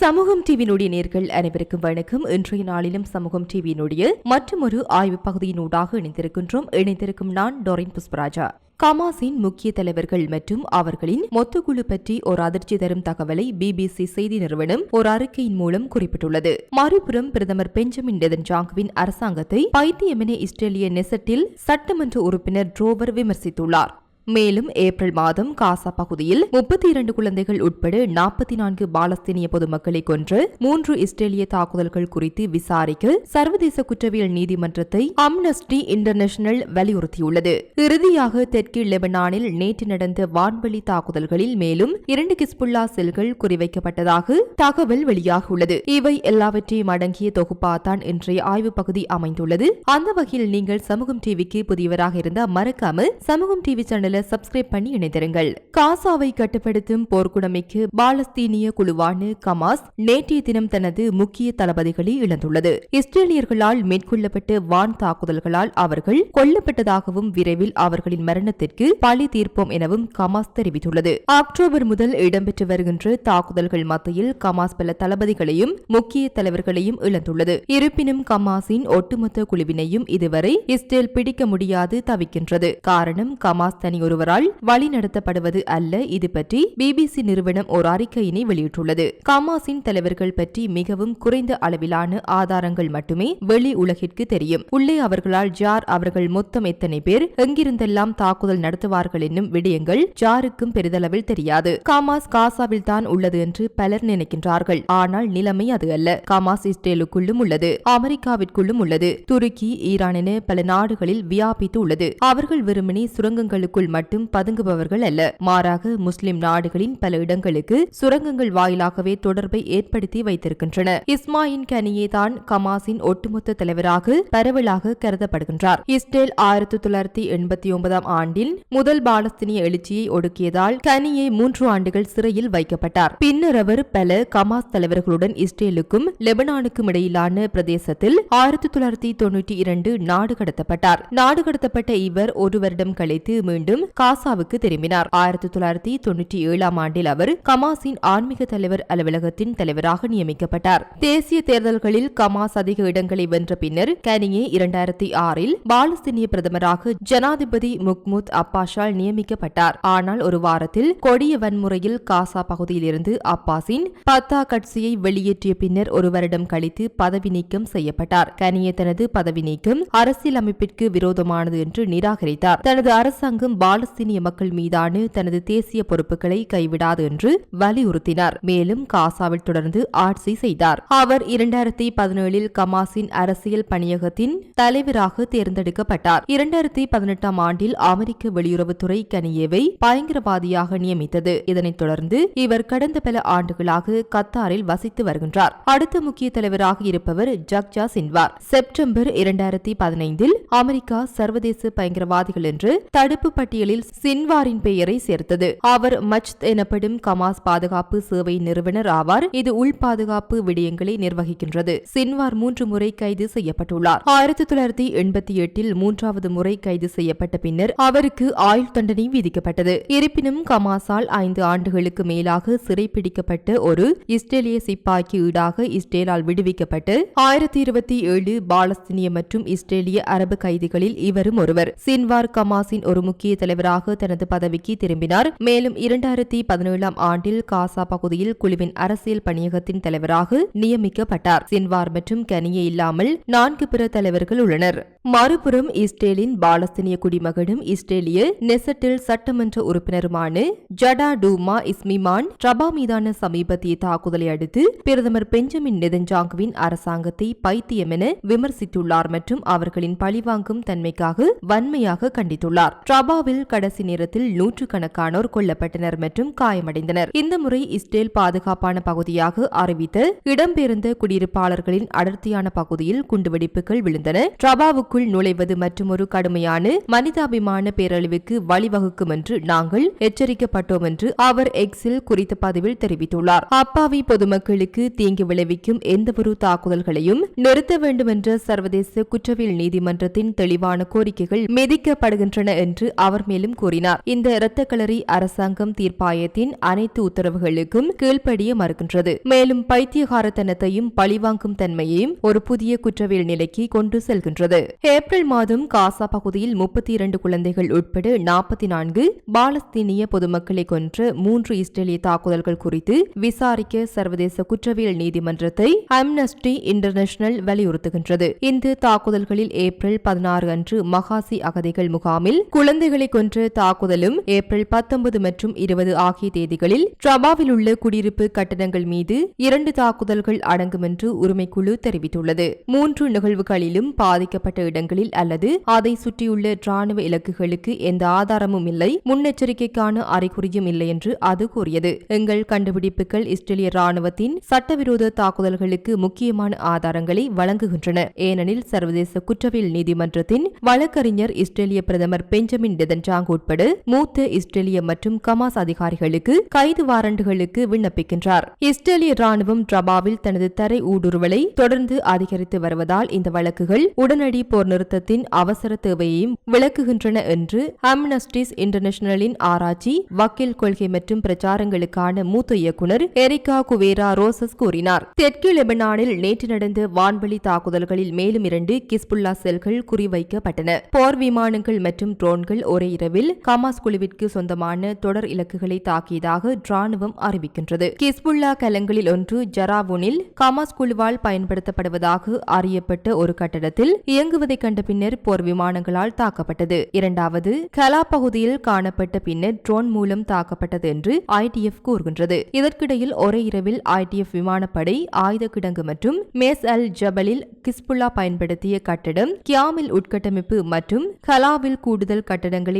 சமூகம் டிவியினுடைய நேர்கள் அனைவருக்கும் வணக்கம். இன்றைய நாளிலும் சமூகம் டிவியினுடைய மற்றொரு ஆய்வு பகுதியினூடாக இணைந்திருக்கின்றோம். இணைந்திருக்கும் நான் டொரின் புஷ்பராஜா. கமாஸின் முக்கிய தலைவர்கள் மற்றும் அவர்களின் மொத்தக்குழு பற்றி ஒரு அதிர்ச்சி தரும் தகவலை பிபிசி செய்தி நிறுவனம் ஒரு அறிக்கையின் மூலம் குறிப்பிட்டுள்ளது. மறுபுறம் பிரதமர் பெஞ்சமின் நெதன்ஜாங்குவின் அரசாங்கத்தை பைத்தியமென இஸ்ரேலிய நெசட்டில் சட்டமன்ற உறுப்பினர் ட்ரோவர் விமர்சித்துள்ளார். மேலும் ஏப்ரல் மாதம் காசா பகுதியில் முப்பத்தி இரண்டு குழந்தைகள் உட்பட நாற்பத்தி நான்கு பாலஸ்தீனிய பொதுமக்களை கொன்று மூன்று இஸ்ரேலிய தாக்குதல்கள் குறித்து விசாரிக்க சர்வதேச குற்றவியல் நீதிமன்றத்தை அம்னஸ்டி இன்டர்நேஷனல் வலியுறுத்தியுள்ளது. இறுதியாக தெற்கு லெபனானில் நேற்று நடந்த வான்வெளி தாக்குதல்களில் மேலும் இரண்டு கிஸ்புல்லா செல்கள் குறிவைக்கப்பட்டதாக தகவல் வெளியாகியுள்ளது. இவை எல்லாவற்றையும் அடங்கிய தொகுப்பாத்தான் இன்றைய ஆய்வு பகுதி அமைந்துள்ளது. அந்த வகையில் நீங்கள் சமூகம் டிவிக்கு புதியவராக இருந்தால் மறக்காமல் சமூகம் டிவி சேனலை சப்ஸ்கிரைப் பண்ணி இணைந்திருங்கள். காசாவை கட்டுப்படுத்தும் போர்க்குடமைக்கு பாலஸ்தீனிய குழுவான கமாஸ் நேற்றைய தினம் தனது முக்கிய தளபதிகளை இழந்துள்ளது. இஸ்ரேலியர்களால் மேற்கொள்ளப்பட்ட வான் தாக்குதல்களால் அவர்கள் கொல்லப்பட்டதாகவும் விரைவில் அவர்களின் மரணத்திற்கு பழி தீர்ப்போம் எனவும் கமாஸ் தெரிவித்துள்ளது. அக்டோபர் முதல் இடம்பெற்று வருகின்ற தாக்குதல்கள் மத்தியில் கமாஸ் பல தளபதிகளையும் முக்கிய தலைவர்களையும் இழந்துள்ளது. இருப்பினும் கமாஸின் ஒட்டுமொத்த குழுவினையும் இதுவரை இஸ்ரேல் பிடிக்க முடியாது தவிக்கின்றது. காரணம் கமாஸ் தனி ஒருவரால் வழிநடத்தப்படுவது அல்ல. இது பற்றி பிபிசி நிறுவனம் ஒரு அறிக்கையினை வெளியிட்டுள்ளது. கமாஸின் தலைவர்கள் பற்றி மிகவும் குறைந்த அளவிலான ஆதாரங்கள் மட்டுமே வெளி உலகிற்கு தெரியும். உள்ளே அவர்களால் ஜார் அவர்கள் மொத்தம் எத்தனை பேர் எங்கிருந்தெல்லாம் தாக்குதல் நடத்துவார்கள் என்னும் விடயங்கள் ஜாருக்கும் பெரிதளவில் தெரியாது. காமாஸ் காசாவில் தான் உள்ளது என்று பலர் நினைக்கின்றார்கள். ஆனால் நிலைமை அது அல்ல. காமாஸ் இஸ்ரேலுக்குள்ளும் உள்ளது. அமெரிக்காவிற்குள்ளும் உள்ளது. துருக்கி ஈரான் என பல நாடுகளில் வியாபித்து உள்ளது. அவர்கள் வெறுமனே சுரங்கங்களுக்குள் மட்டும் பதுங்குபவர்கள் அல்ல. மாறாக முஸ்லிம் நாடுகளின் பல இடங்களுக்கு சுரங்கங்கள் வாயிலாகவே தொடர்பை ஏற்படுத்தி வைத்திருக்கின்றன. இஸ்மாயின் கனியே தான் கமாஸின் ஒட்டுமொத்த தலைவராக பரவலாக கருதப்படுகின்றார். இஸ்ரேல் ஆயிரத்தி தொள்ளாயிரத்தி எண்பத்தி ஒன்பதாம் ஆண்டில் முதல் பாலஸ்தீனிய எழுச்சியை ஒடுக்கியதால் கனியே மூன்று ஆண்டுகள் சிறையில் வைக்கப்பட்டார். பின்னர் அவர் பல கமாஸ் தலைவர்களுடன் இஸ்ரேலுக்கும் லெபனானுக்கும் இடையிலான பிரதேசத்தில் ஆயிரத்தி தொள்ளாயிரத்தி தொன்னூற்றி இரண்டு நாடு கடத்தப்பட்டார். நாடு கடத்தப்பட்ட இவர் ஒரு வருடம் கழித்து மீண்டும் மீண்டும் காசாவுக்கு திரும்பினார். ஆயிரத்தி தொள்ளாயிரத்தி தொன்னூற்றி ஏழாம் ஆண்டில் அவர் கமாஸின் ஆன்மீக தலைவர் அலுவலகத்தின் தலைவராக நியமிக்கப்பட்டார். தேசிய தேர்தல்களில் கமாஸ் அதிக இடங்களை வென்ற பின்னர் கனியே இரண்டாயிரத்தி ஆறில் பாலஸ்தீனிய பிரதமராக ஜனாதிபதி முக்முத் அப்பாஸால் நியமிக்கப்பட்டார். ஆனால் ஒரு வாரத்தில் கொடிய வன்முறையில் காசா பகுதியிலிருந்து அப்பாஸின் பத்தா கட்சியை வெளியேற்றிய பின்னர் ஒரு வருடம் கழித்து பதவி நீக்கம் செய்யப்பட்டார். கனியே தனது பதவி நீக்கம் அரசியலமைப்பிற்கு விரோதமானது என்று நிராகரித்தார். தனது அரசாங்கம் பாலஸ்தீனிய மக்கள் மீதான தனது தேசிய பொறுப்புகளை கைவிடாது என்று வலியுறுத்தினார். மேலும் காசாவில் தொடர்ந்து ஆட்சி செய்தார். அவர் இரண்டாயிரத்தி பதினேழில் கமாஸின் அரசியல் பணியகத்தின் தலைவராக தேர்ந்தெடுக்கப்பட்டார். இரண்டாயிரத்தி பதினெட்டாம் ஆண்டில் அமெரிக்க வெளியுறவுத்துறை கனியேவை பயங்கரவாதியாக நியமித்தது. இதனைத் தொடர்ந்து இவர் கடந்த பல ஆண்டுகளாக கத்தாரில் வசித்து வருகின்றார். அடுத்த முக்கிய தலைவராக இருப்பவர் ஜக்ஜா சின்வார் செப்டம்பர் இரண்டாயிரத்தி பதினைந்தில் அமெரிக்கா சர்வதேச பயங்கரவாதிகள் என்று தடுப்பு பட்டியல் பட்டியலில் சின்வாரின் பெயரை சேர்த்தது. அவர் மச்த் எனப்படும் கமாஸ் பாதுகாப்பு சேவை நிறுவனர் ஆவார். இது உள் பாதுகாப்பு விடயங்களை நிர்வகிக்கின்றது. சின்வார் மூன்று முறை கைது செய்யப்பட்டுள்ளார். ஆயிரத்தி தொள்ளாயிரத்தி எண்பத்தி எட்டில் மூன்றாவது முறை கைது செய்யப்பட்ட பின்னர் அவருக்கு ஆயுள் தண்டனை விதிக்கப்பட்டது. இருப்பினும் கமாஸால் ஐந்து ஆண்டுகளுக்கு மேலாக சிறைப்பிடிக்கப்பட்ட ஒரு இஸ்ரேலிய சிப்பாய்க்கு ஈடாக இஸ்ரேலால் விடுவிக்கப்பட்டு ஆயிரத்தி இருபத்தி ஏழு பாலஸ்தீனிய மற்றும் இஸ்ரேலிய அரபு கைதிகளில் இவரும் ஒருவர். சின்வார் கமாஸின் ஒரு முக்கிய தலைவராக தனது பதவிக்கு திரும்பினார். மேலும் இரண்டாயிரத்தி பதினேழாம் ஆண்டில் காசா பகுதியில் குழுவின் அரசியல் பணியகத்தின் தலைவராக நியமிக்கப்பட்டார். சின்வார் மற்றும் கனியே இல்லாமல் நான்கு பிற தலைவர்கள் உள்ளனர். மறுபுறம் இஸ்ரேலின் பாலஸ்தீனிய குடிமகனும் இஸ்ரேலிய நெசட்டில் சட்டமன்ற உறுப்பினருமான ஜடா டூமா இஸ்மிமான் ரபா மீதான சமீபத்திய தாக்குதலை அடுத்து பிரதமர் பெஞ்சமின் நெதஞ்சாங்குவின் அரசாங்கத்தை பைத்தியம் என விமர்சித்துள்ளார் மற்றும் அவர்களின் பழிவாங்கும் தன்மைக்காக வன்மையாக கண்டித்துள்ளார். ரபாவில் கடைசி நேரத்தில் நூற்றுக்கணக்கானோர் கொல்லப்பட்டனர் மற்றும் காயமடைந்தனர். இந்த முறை இஸ்ரேல் பாதுகாப்பான பகுதியாக அறிவித்த இடம்பெயர்ந்த குடியிருப்பாளர்களின் அடர்த்தியான பகுதியில் குண்டுவெடிப்புகள் விழுந்தன. ட்ரபாவுக்குள் நுழைவது மற்றும் ஒரு கடுமையான மனிதாபிமான பேரழிவுக்கு வழிவகுக்கும் என்று நாங்கள் எச்சரிக்கப்பட்டோம் என்று அவர் எக்ஸில் குறித்த பதிவில் தெரிவித்துள்ளார். அப்பாவி பொதுமக்களுக்கு தீங்கு விளைவிக்கும் எந்தவொரு தாக்குதல்களையும் நிறுத்த வேண்டும் என்ற சர்வதேச குற்றவியல் நீதிமன்றத்தின் தெளிவான கோரிக்கைகள் மிதிக்கப்படுகின்றன என்று அவர் மேலும் கூறினார். இந்த இரத்த களரி அரசாங்கம் தீர்ப்பாயத்தின் அனைத்து உத்தரவுகளுக்கும் கீழ்ப்படிய மறுக்கின்றது. மேலும் பைத்தியகாரத்தனத்தையும் பழிவாங்கும் தன்மையையும் ஒரு புதிய குற்றவியல் நிலைக்கு கொண்டு செல்கின்றது. ஏப்ரல் மாதம் காசா பகுதியில் முப்பத்தி இரண்டு குழந்தைகள் உட்பட நாற்பத்தி நான்கு பாலஸ்தீனிய பொதுமக்களை கொன்ற மூன்று இஸ்ரேலிய தாக்குதல்கள் குறித்து விசாரிக்க சர்வதேச குற்றவியல் நீதிமன்றத்தை அம்னஸ்டி இன்டர்நேஷனல் வலியுறுத்துகின்றது. இந்த தாக்குதல்களில் ஏப்ரல் பதினாறு அன்று மகாசி அகதிகள் முகாமில் குழந்தைகளை கொன்ற தாக்குதலும் ஏப்ரல் பத்தொன்பது மற்றும் இருபது ஆகிய தேதிகளில் ட்ரபாவில் உள்ள குடியிருப்பு கட்டடங்கள் மீது இரண்டு தாக்குதல்கள் அடங்கும் என்று உரிமைக்குழு தெரிவித்துள்ளது. மூன்று நிகழ்வுகளிலும் பாதிக்கப்பட்ட இடங்களில் அல்லது அதை சுற்றியுள்ள ராணுவ இலக்குகளுக்கு எந்த ஆதாரமும் இல்லை முன்னெச்சரிக்கைக்கான அறிகுறியும் இல்லை என்று அது கூறியது. எங்கள் கண்டுபிடிப்புகள் இஸ்ரேலிய ராணுவத்தின் சட்டவிரோத தாக்குதல்களுக்கு முக்கியமான ஆதாரங்களை வழங்குகின்றன. ஏனெனில் சர்வதேச குற்றவியல் நீதிமன்றத்தின் வழக்கறிஞர் இஸ்ரேலிய பிரதமர் பெஞ்சமின் பென்ஜாங் உட்பட மூத்த இஸ்ரேலிய மற்றும் கமாஸ் அதிகாரிகளுக்கு கைது வாரண்டுகளுக்கு விண்ணப்பிக்கின்றார். இஸ்ரேலிய ராணுவம் ட்ரபாவில் தனது தரை ஊடுருவலை தொடர்ந்து அதிகரித்து வருவதால் இந்த வழக்குகள் உடனடி போர் நிறுத்தத்தின் அவசர தேவையையும் விளக்குகின்றன என்று அம்னஸ்டிஸ் இன்டர்நேஷனலின் ஆராய்ச்சி வக்கீல் கொள்கை மற்றும் பிரச்சாரங்களுக்கான மூத்த இயக்குநர் எரிகா குவேரா ரோசஸ் கூறினார். தெற்கு லெபனானில் நேற்று நடந்த வான்வழி தாக்குதல்களில் மேலும் இரண்டு கிஸ்புல்லா செல்கள் குறிவைக்கப்பட்டன. போர் விமானங்கள் மற்றும் ட்ரோன்கள் ஒரே இரவில் கமாஸ் குழுவிற்கு சொந்தமான தொடர் இலக்குகளை தாக்கியதாக ராணுவம் அறிவிக்கின்றது. கிஸ்புல்லா கலங்களில் ஒன்று ஜராவுனில் கமாஸ் குழுவால் பயன்படுத்தப்படுவதாக அறியப்பட்ட ஒரு கட்டடத்தில் இயங்குவதை கண்ட பின்னர் போர் விமானங்களால் தாக்கப்பட்டது. இரண்டாவது கலா பகுதியில் காணப்பட்ட பின்னர் ட்ரோன் மூலம் தாக்கப்பட்டது என்று ஐடிஎஃப் கூறுகின்றது. இதற்கிடையில் ஒரே இரவில் ஐடிஎஃப் விமானப்படை ஆயுத கிடங்கு மற்றும் மேஸ் அல் ஜபலில் கிஸ்புல்லா பயன்படுத்திய கட்டடம் கியாமில் உட்கட்டமைப்பு மற்றும் கலாவில் கூடுதல் கட்டடங்களை